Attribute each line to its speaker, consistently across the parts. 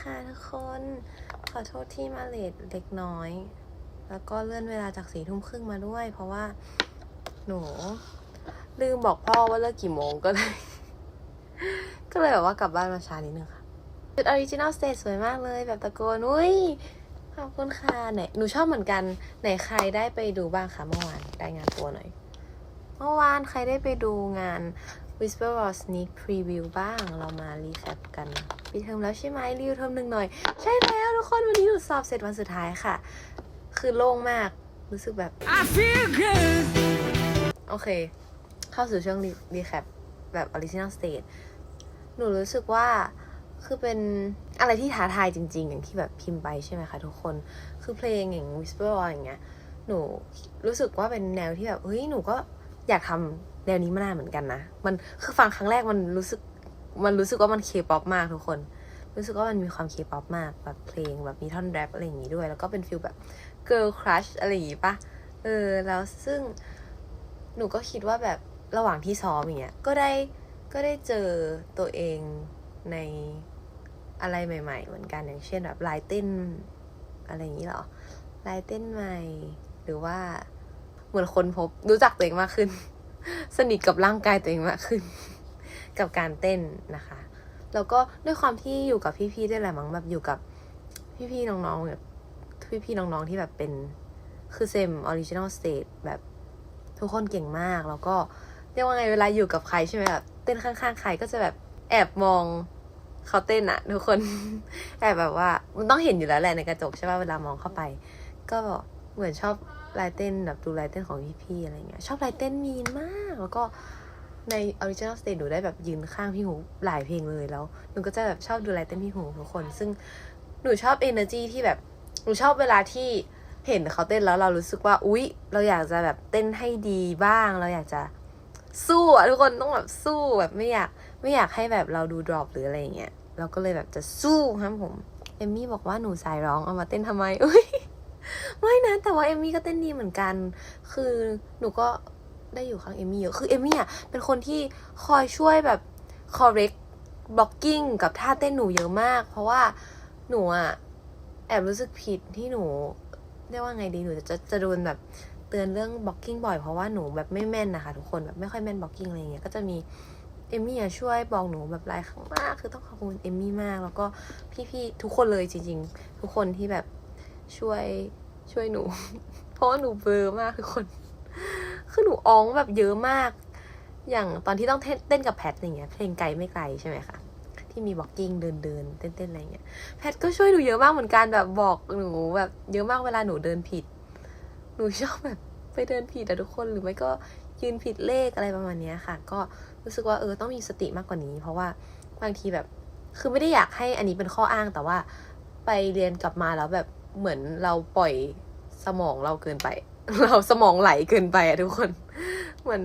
Speaker 1: ค่ะทุกคน ขอโทษที่มาเลทเล็กน้อย แล้วก็เลื่อนเวลาจากสี่ทุ่มครึ่งมาด้วย เพราะว่าหนูลืมบอกพ่อว่าเลิกกี่โมงก็เลย ก็เลยแบบว่ากลับบ้านมาช้านิดนึงค่ะชุดออริจินอลสเตจสวยมากเลย แบบตะโกนอุ้ยขอบคุณค่ะไหนหนูชอบเหมือนกัน ไหนใครได้ไปดูบ้างคะเมื่อวานรายงานตัวหน่อย เมื่อวานใครได้ไปดูงาน Whisper Raw Sneak Preview บ้าง เรามารีแคปกันปีเทอมแล้วใช่ไหมรีวิวเทอมหนึ่งหน่อย ใช่แล้วทุกคนวันนี้หนูสอบเสร็จวันสุดท้ายค่ะ คือโล่งมาก รู้สึกแบบ
Speaker 2: I feel good.
Speaker 1: โอเค เข้าสู่ช่วงรีแคปแบบ Original Stage หนูรู้สึกว่าคือเป็นอะไรที่ท้าทายจริง ๆ อย่างที่แบบพิมพ์ไปใช่ไหมคะทุกคน คือเพลงอย่าง Whisper Raw อย่างเงี้ย หนูรู้สึกว่าเป็นแนวที่แบบ เฮ้ย หนูก็อยากทำ แนวนี้มานานเหมือนกันนะ มันคือฟังครั้งแรกมันรู้สึก มันรู้สึกว่ามันเคป๊อปมากทุกคน รู้สึกว่ามันมีความเคป๊อปมากแบบเพลงแบบมีท่อนแรปอะไรอย่างงี้ด้วย แล้วก็เป็นฟิลแบบ girl crush อะไรอย่างงี้ปะเออ แล้วซึ่งหนูก็คิดว่าแบบระหว่างที่ซ้อมอย่างเงี้ย ก็ได้ก็ได้เจอตัวเองในอะไรใหม่ ๆ เหมือนกันอย่างเช่นแบบลายเต้นอะไรอย่างนี้หรอลายเต้นใหม่ หรือว่าเหมือนคนพบรู้จักตัวเองมากขึ้น สนิทกับร่างกายตัวเองมากขึ้น กับการเต้นนะคะ แล้วก็ด้วยความที่อยู่กับพี่ๆด้วยแหละมั้งแบบอยู่กับพี่ๆน้องๆแบบพี่ๆน้องๆที่แบบเป็นคือเซมออริจินอลสเตทแบบทุกคนเก่งมาก แล้วก็เรียกว่าไงเวลาอยู่กับใครใช่ไหมแบบเต้นข้างๆใครก็จะแบบแอบมองเขาเต้นอะทุกคนแอบแบบว่ามันต้องเห็นอยู่แล้วแหละในกระจกใช่ป่ะเวลามองเข้าไป ก็เหมือนชอบ ลายเต้นแบบดูลายเต้นของพี่ๆอะไรเงี้ยชอบลายเต้นมีนมากแล้วก็ในออริจินอลสเตจหนูได้แบบยืนข้างพี่หูหลายเพลงเลยแล้วหนูก็จะแบบชอบดูลายเต้นพี่หูทุกคน ซึ่งหนูชอบ energy ที่แบบหนูชอบเวลาที่เห็นเขาเต้นแล้วเรารู้สึกว่าอุ๊ย เราอยากจะแบบเต้นให้ดีบ้าง เราอยากจะสู้อะทุกคนต้องแบบสู้แบบไม่อยากไม่อยากให้แบบเราดูดรอปหรืออะไรอย่างเงี้ยเราก็เลยแบบจะสู้ครับผมเอมมี่บอกว่าหนูสายร้องเอามาเต้นทำไมอุ้ย ไม่นะ แต่ว่าเอมมี่ก็เต้นดีเหมือนกัน คือหนูก็ได้อยู่ข้างเอมมี่เยอะ คือเอมมี่อะเป็นคนที่คอยช่วยแบบ correct blocking กับท่าเต้นหนูเยอะมาก เพราะว่าหนูอะแอบรู้สึกผิดที่หนูเรียกว่าไงดีหนูจะจะจะโดนแบบเตือนเรื่อง blocking บ่อยเพราะว่าหนูแบบไม่แม่นนะคะทุกคนแบบไม่ค่อยแม่น blocking อะไรเงี้ยก็จะมีเอมมี่ช่วยบอกหนูแบบหลายครั้งมาก คือต้องขอบคุณเอมมี่มาก แล้วก็พี่ๆทุกคนเลยจริงๆ ทุกคนที่แบบช่วย ช่วยหนู เพราะว่าหนูเบลอร์มากทุกคน คือหนูอ้องแบบเยอะมาก อย่างตอนที่ต้องเต้นกับแพทอย่างเงี้ย เพลงไกลไม่ไกลใช่ไหมคะที่มีบ็อกกิ้งเดินเดินเต้นเต้นอะไรเงี้ยแพทก็ช่วยหนูเยอะมากเหมือนกันแบบบอกหนูแบบเยอะมากเวลาหนูเดินผิด หนูชอบแบบไปเดินผิดอะทุกคนหรือไม่ก็ยืนผิดเลขอะไรประมาณเนี้ยค่ะ ก็รู้สึกว่าเออต้องมีสติมากกว่านี้ เพราะว่าบางทีแบบ คือไม่ได้อยากให้อันนี้เป็นข้ออ้างแต่ว่าไปเรียนกลับมาแล้วแบบ เหมือนเราปล่อยสมองเราเกินไป เราสมองไหลเกินไปอะทุกคนเหมือน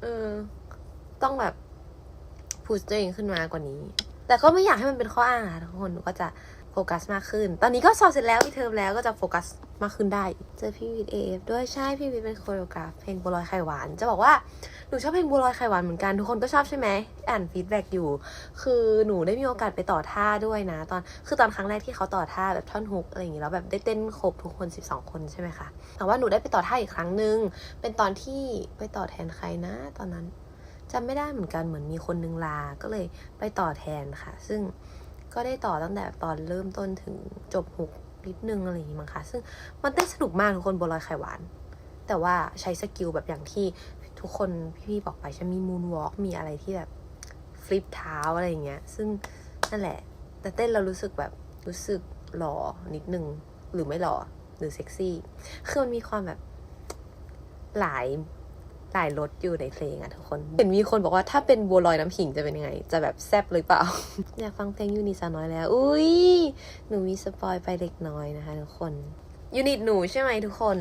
Speaker 1: เออ ต้องแบบพูดตัวเองขึ้นมากว่านี้ แต่ก็ไม่อยากให้มันเป็นข้ออ้างอะทุกคนหนูก็จะ โฟกัสมากขึ้น ตอนนี้ก็สอบเสร็จแล้วพี่เทอมแล้วก็จะโฟกัสมากขึ้นได้ เจอพี่วิทเอฟด้วยใช่พี่วิทเป็นโคโรกราฟเพลงบัวลอยไข่หวาน จะบอกว่าหนูชอบเพลงบัวลอยไข่หวานเหมือนกันทุกคนก็ชอบใช่ไหมอ่านฟีดแบ็กอยู่ คือหนูได้มีโอกาสไปต่อท่าด้วยนะ ตอนคือตอนครั้งแรกที่เขาต่อท่าแบบท่อนฮุกอะไรอย่างงี้แล้วแบบได้เต้นครบทุกคน 12 คนใช่ไหมคะแต่ว่าหนูได้ไปต่อท่าอีกครั้งหนึ่งเป็นตอนที่ไปต่อแทนใครนะ ตอนนั้นจำไม่ได้เหมือนกันเหมือนมีคนนึงลาก็เลยไปต่อแทนค่ะ ซึ่ง ก็ได้ต่อตั้งแต่ตอนเริ่มต้นถึงจบฮุกนิดนึงอะไรอย่างงี้มั้งคะซึ่งมันเต้นสนุกมากทุกคนบัวลอยไข่หวาน แต่ว่าใช้สกิลแบบอย่างที่ทุกคนพี่ๆบอกไปใช่มีมูนวอล์กมีอะไรที่แบบฟลิปเท้าอะไรอย่างเงี้ย ซึ่งนั่นแหละ แต่เต้นเรารู้สึกแบบรู้สึกหล่อนิดนึง หรือไม่หล่อหรือเซ็กซี่ คือมันมีความแบบหลาย หลายรสอยู่ในเพลงอะทุกคน เห็นมีคนบอกว่าถ้าเป็นบัวลอยน้ำผิงจะเป็นยังไง จะแบบแซบเลยเปล่า อยากฟังเพลงยูนิซาน้อยแล้ว อุ้ยหนูมีสปอยไปเล็กน้อยนะคะทุกคนยูนิตหนูใช่ไหมทุกคน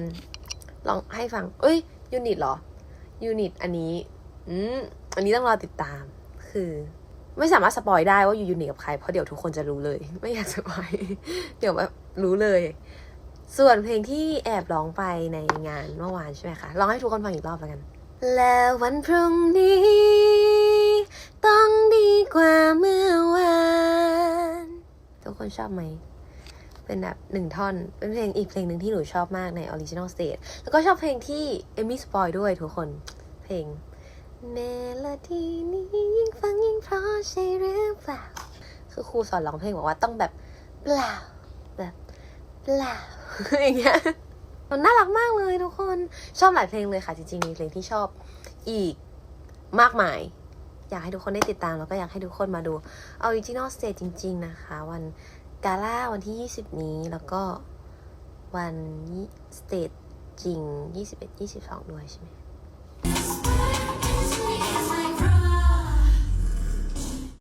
Speaker 1: ลองให้ฟัง เอ้ยยูนิตเหรอยูนิตอันนี้อืมอันนี้ต้องรอติดตาม คือ ไม่สามารถสปอยได้ว่าอยู่ยูนิตกับใครเพราะเดี๋ยวทุกคนจะรู้เลย ไม่อยากสปอยเดี๋ยวแบบรู้เลย ส่วนเพลงที่แอบร้องไปในงานเมื่อวานใช่ไหมคะลองให้ทุกคนฟังอีกรอบแล้วกัน แล้ววันพรุ่งนี้ ต้องดีกว่าเมื่อวาน ทุกคนชอบไหม เป็นแบบหนึ่งท่อน เป็นเพลงอีกเพลงหนึ่งที่หนูชอบมากในออริจินอลสเตจแล้วก็ชอบเพลงที่เอมี่สปอยด้วยทุกคน เพลงเมโลดีนี้ยิ่งฟังยิ่งเพราะใช่หรือเปล่า คือครูสอนร้องเพลงบอกว่าต้องแบบเปล่าแบบเปล่าอย่างเงี้ย มันน่ารักมากเลยทุกคนชอบหลายเพลงเลยค่ะจริงๆมีเพลงที่ชอบอีกมากมาย อยากให้ทุกคนได้ติดตามแล้วก็อยากให้ทุกคนมาดูออริจินอลสเตจจริง ๆ นะคะ วันกาล่าวันที่ 20 นี้แล้วก็วันสเตจจริง 21 22 ด้วยใช่ไหม